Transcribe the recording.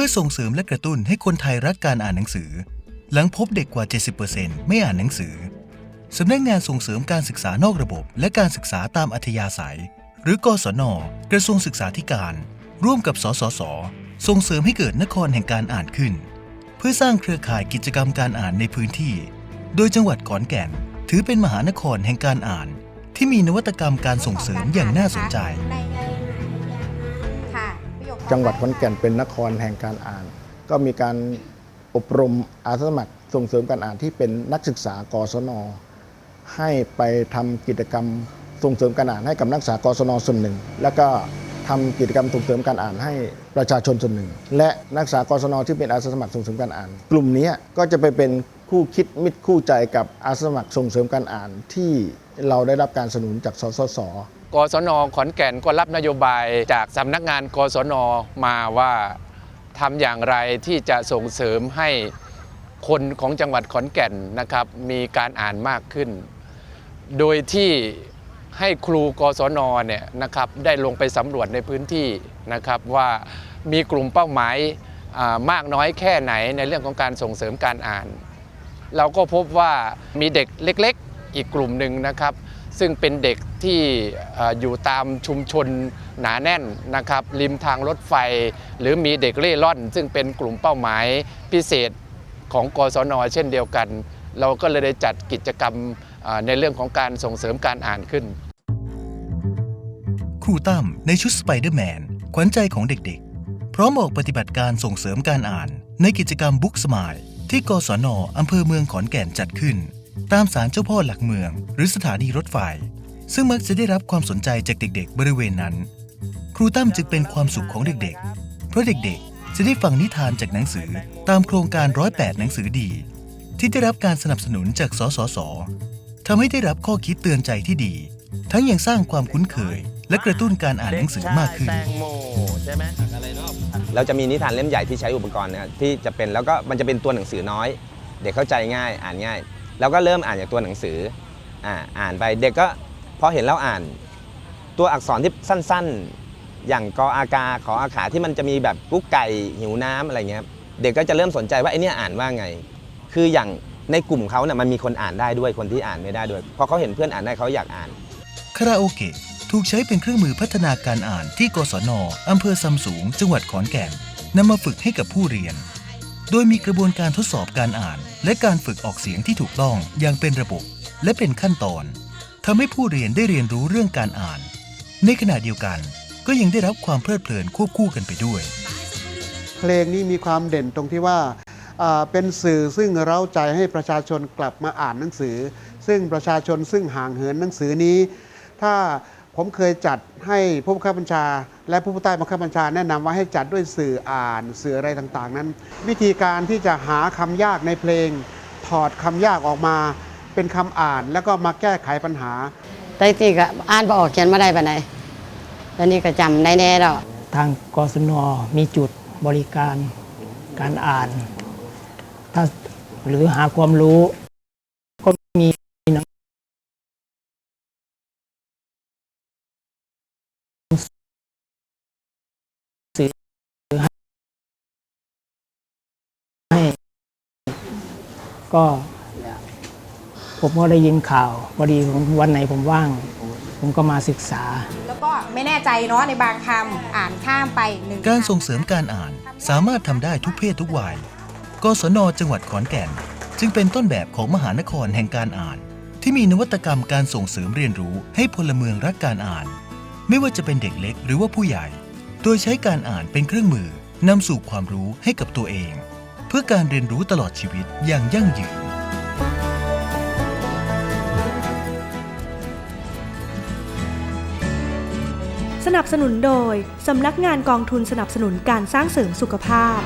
พื่อส่งเสริมและกระตุ้นให้คนไทยรักการอ่านหนังสือ หลังพบเด็กกว่า 70%ไม่อ่านหนังสือสำนักงานส่งเสริมการศึกษานอกระบบ และการศึกษาตามอัธยาศัย หรือกศน กระทรวงศึกษาธิการ ร่วมกับสสส ส่งเสริมให้เกิดนครแห่งการอ่านขึ้น เพื่อสร้างเครือข่ายกิจกรรมการอ่านในพื้นที่ โดยจังหวัดขอนแก่น ถือเป็นมหานครแห่งการอ่าน ที่มีนวัตกรรมการส่งเสริมอย่างน่าสนใจ จังหวัดขอนแก่นเป็นนครแห่งการอ่าน ก็มีการอบรมอาสาสมัครส่งเสริมการอ่านที่เป็นนักศึกษากศน ให้ไปทำกิจกรรมส่งเสริมการอ่านให้กับนักศึกษากศนส่วนหนึ่ง แล้วก็ทำกิจกรรมส่งเสริมการอ่านให้ประชาชนส่วนหนึ่ง และนักศึกษากศนที่เป็นอาสาสมัครส่งเสริมการอ่าน กลุ่มนี้ก็จะไปเป็นคู่คิดมิตรคู่ใจกับอาสาสมัครส่งเสริมการอ่านที่เราได้รับการสนับสนุนจากสสส กศนขอนแก่นก็รับนโยบายจากสำนักงานกศนมาว่าทำอย่างไรที่จะส่งเสริมให้คนของจังหวัดขอนแก่นนะครับ มีการอ่านมากขึ้น โดยที่ให้ครูกศนเนี่ยนะครับได้ลงไปสำรวจในพื้นที่นะครับว่ามีกลุ่มเป้าหมายมากน้อยแค่ไหนในเรื่องของการส่งเสริมการอ่าน เราก็พบว่ามีเด็กเล็ก ๆ อีกกลุ่มหนึ่งนะครับ ซึ่งเป็นเด็กที่อยู่ตามชุมชนหนาแน่นนะครับริมทางรถไฟ หรือมีเด็กเล่ร่อน ซึ่งเป็นกลุ่มเป้าหมายพิเศษของกศนเช่นเดียวกัน เราก็เลยได้จัดกิจกรรมในเรื่องของการส่งเสริมการอ่านขึ้น ครูตั้มในชุดสไปเดอร์แมนขวัญใจของเด็กๆ พร้อมออกปฏิบัติการส่งเสริมการอ่าน ในกิจกรรมบุ๊กสมายที่กศนอำเภอเมืองขอนแก่นจัดขึ้น ตามสารเจ้าพ่อหลักเมือง หรือสถานีรถไฟ ซึ่งมักจะได้รับความสนใจจากเด็กๆ บริเวณนั้น ครูตั้มจึงเป็นความสุขของเด็กๆ เพราะเด็กๆ จะได้ฟังนิทานจากหนังสือตามโครงการร้อยแปดหนังสือดี ที่ได้รับการสนับสนุนจากสสสทำให้ได้รับข้อคิดเตือนใจที่ดี ทั้งยังสร้างความคุ้นเคย และกระตุ้นการอ่านหนังสือมากขึ้นเราจะมีนิทานเล่มใหญ่ที่ใช้อุปกรณ์นะครับที่จะเป็นแล้วก็มันจะเป็นตัวหนังสือน้อย เด็กเข้าใจง่ายอ่านง่าย แล้วก็เริ่มอ่านจากตัวหนังสืออ่าอ่านไปเด็กก็พอเห็นแล้วอ่าน ตัวอักษรที่สั้นๆ อย่างกออากาขออาขาที่มันจะมีแบบกุ๊กไก่หิวน้ำอะไรเงี้ยเด็กก็จะเริ่มสนใจว่าไอ้เนี่ยอ่านว่าไง คืออย่างในกลุ่มเขาเนี่ยมันมีคนอ่านได้ด้วยคนที่อ่านไม่ได้ด้วยพอเขาเห็นเพื่อนอ่านได้เขาอยากอ่านคาราโอเกะถูกใช้เป็นเครื่องมือพัฒนาการอ่านที่กศนอำเภอซำสูง จังหวัดขอนแก่นนำมาฝึกให้กับผู้เรียน โดยมีกระบวนการทดสอบการอ่าน และการฝึกออกเสียงที่ถูกต้องอย่างเป็นระบบ และเป็นขั้นตอนทำให้ผู้เรียนได้เรียนรู้เรื่องการอ่าน ในขณะเดียวกันก็ยังได้รับความเพลิดเพลินควบคู่กันไปด้วย เพลงนี้มีความเด่นตรงที่ว่าอ่าเป็นสื่อซึ่งเร้าใจให้ประชาชนกลับมาอ่านหนังสือ ซึ่งประชาชนซึ่งห่างเหินหนังสือนี้ ถ้า ผมเคยจัดให้ผู้บังคับบัญชา และผู้ใต้บังคับบัญชาแนะนำว่าให้จัดด้วยสื่ออ่านสื่ออะไรต่างๆ นั้น วิธีการที่จะหาคำยากในเพลง ถอดคำยากออกมา เป็นคำอ่านแล้วก็มาแก้ไขปัญหาแต่ที่ก็อ่านบ่ออกเขียนมาได้ปานใดตอนนี้ก็จำได้แน่แล้วทางกศนมีจุดบริการการอ่าน ถ้าหรือหาความรู้ ก็มี ก็ผมก็ได้ยินข่าวพอดีผมวันไหนผมว่าง ผมก็มาศึกษา แล้วก็ไม่แน่ใจเนาะในบางคำอ่านข้ามไปหนึ่งการคำส่งเสริมการอ่านสามารถทำได้ทุกเพศทุกวัยกศนจังหวัดขอนแก่น จึงเป็นต้นแบบของมหานครแห่งการอ่าน ที่มีนวัตกรรมการส่งเสริมเรียนรู้ให้พลเมืองรักการอ่าน ไม่ว่าจะเป็นเด็กเล็กหรือว่าผู้ใหญ่ โดยใช้การอ่านเป็นเครื่องมือนำสู่ความรู้ให้กับตัวเอง เพื่อการเรียนรู้ตลอดชีวิตอย่างยั่งยืน สนับสนุนโดย สำนักงานกองทุนสนับสนุนการสร้างเสริมสุขภาพ